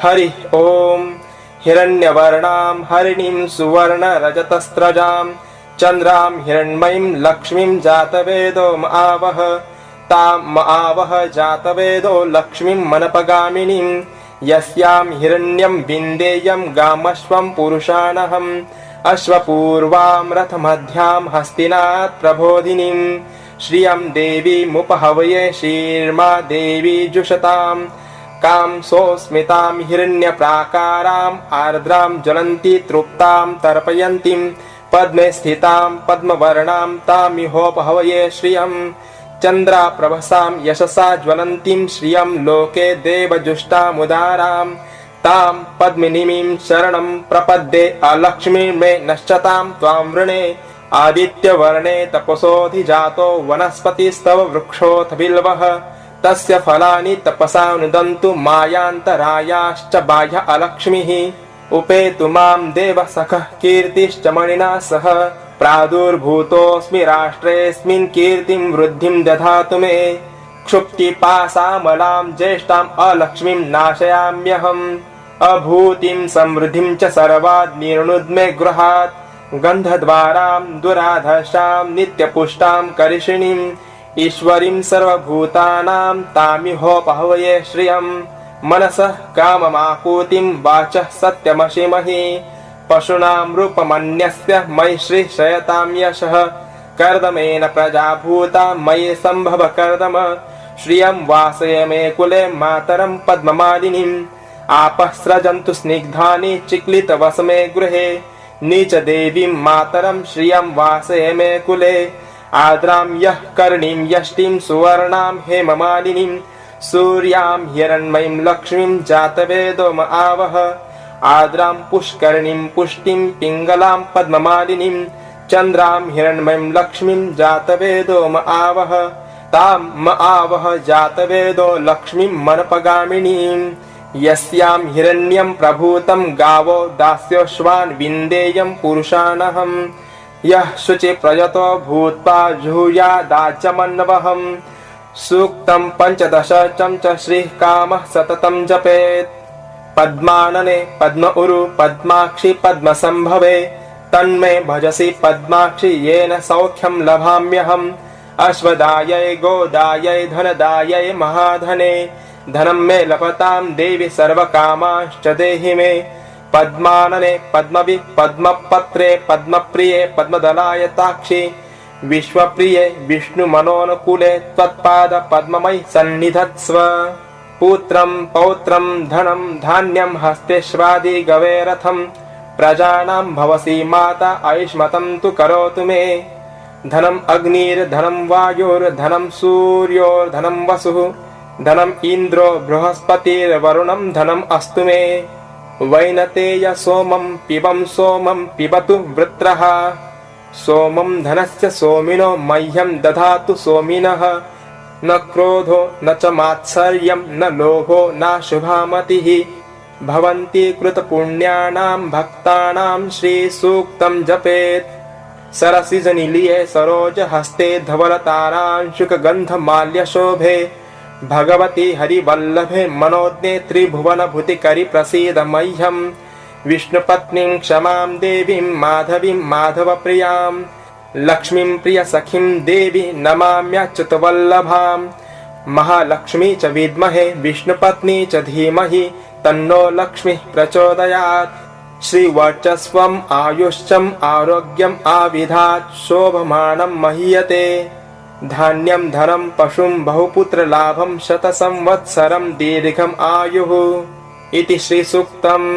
हरिः ॐ हिरण्यवर्णां हरिणीं सुवर्णरजतस्रजां चन्द्रां हिरण्मयीं लक्ष्मीं जातवेदो आवह। तां म आवह जातवेदो लक्ष्मीं मनपगामिनीं यस्यां हिरण्यं विन्देयं गामश्वं पुरुषाणहम् अश्वपूर्वां रथमध्यां हस्तिनात् प्रबोधिनीं श्रियं देवीमुपहवये शीर्मा देवी जुषताम् कां सोऽस्मितां हिरण्यप्राकाराम् आर्द्रां ज्वलन्ती तृप्तां तर्पयन्तीं पद्मे स्थितां पद्मवर्णां तामिहोपहवये श्रियम् चन्द्राप्रभसां यशसा ज्वलन्तीं श्रियं लोके देवजुष्टामुदाराम् तां पद्मिनीमीं शरणं प्रपद्ये अलक्ष्मी मे नश्यतां त्वां वृणे। आदित्यवर्णे तपसोऽधिजातो वनस्पतिस्तव वृक्षोऽथ बिल्वः तस्य फलानि तपसा नुदन्तु मायान्तरायाश्च बाह्य अलक्ष्मीः। उपेतु मां देव सखः कीर्तिश्च मणिना सह। प्रादुर्भूतोऽस्मि राष्ट्रेऽस्मिन् कीर्तिं वृद्धिं दधातु मे। क्षुप्तिपासामलां ज्येष्ठाम् अलक्ष्मीं नाशयाम्यहम्। अभूतिं समृद्धिं च सर्वाद् निर्णुद्मे गृहात्। गन्धद्वारां दुराधर्षां नित्यपुष्टां करिषिणीम्। ईश्वरीं सर्वभूतानां तामिहोपहवये श्रियम् मनसः काममाकूतिं वाचः सत्यमशिमहि। पशूनां रूपमन्यस्य मयि श्रीशयतां यशः। कर्दमेन प्रजाभूता मयि सम्भव कर्दम। श्रियं वासय मे कुले मातरं पद्ममालिनीम्। आपः स्रजन्तु स्निग्धानि चिक्लितवसमे गृहे। नीचदेवीं मातरं श्रियं वासय मे कुले आद्रां यः कर्णीं यष्टिं सुवर्णां हेममालिनीं सूर्यां हिरण्मयीं लक्ष्मीं जातवेदो म आवह। आद्रां पुष्करणीं पुष्टिं पिङ्गलां पद्ममालिनीं चन्द्रां हिरण्मयीं लक्ष्मीं जातवेदो म आवह। तां म आवह जातवेदो लक्ष्मीं मनपगामिनीं। यस्यां हिरण्यं प्रभूतं गावो दास्योश्वान् विन्देयं पुरुषाणहम् यः शुचि प्रयतो भूत्वा चञ्च श्रीः कामः सततं जपेत्। पद्मानने पद्म उरु पद्माक्षि पद्मसम्भवे। तन्मे भजसि पद्माक्षि येन सौख्यं लभाम्यहम्। अश्वदायै गोदायै धनदायै महाधने। धनं मे लभतां देवि सर्वकामाश्च देहि मे पद्मानने पद्मवि पद्मपत्रे पद्मप्रिये पद्मदलायताक्षि विश्वप्रिये विष्णुमनोनुकूले त्वत्पाद पद्ममयि सन्निधत्स्व। पुत्रं पौत्रं धनं धान्यं हस्तेष्वादि गवेरथं। प्रजानां भवसि माता ऐष्मतं तु करोतु मे। धनम् अग्निर्धनं वायुर्धनं सूर्योर्धनं वसुः। धनम् इन्द्रो बृहस्पतिर्वरुणं धनम् अस्तु मे वैनतेय सोमं पिबं सोमं पिबतु वृत्रः। सोमं धनस्य सोमिनो मह्यं दधातु सोमिनः। न क्रोधो न च मात्सर्यं न लोभो नाशुभामतिः भवन्ति कृतपुण्यानां भक्तानां श्रीसूक्तं जपेत्। सरसिजनिलिये सरोजहस्ते धवलतारांशुकगन्धमाल्यशोभे भगवति हरिवल्लभे मनोज्ञे प्रसीद मह्यम् विष्णुपत्नीं क्षमां देवीं माधवीं माधवप्रियां लक्ष्मीं प्रियसखीं देवी नमाम्यच्युतवल्लभाम् महालक्ष्मी च विद्महे विष्णुपत्नी च धीमहि तन्नो लक्ष्मीः प्रचोदयात्। श्रीवर्चस्वम् आयुश्चम् आरोग्यम् आविधात् शोभमानं महीयते धान्यं धनं पशुं बहुपुत्रलाभं शतसंवत्सरं दीर्घम् आयुः इति श्रीसूक्तम्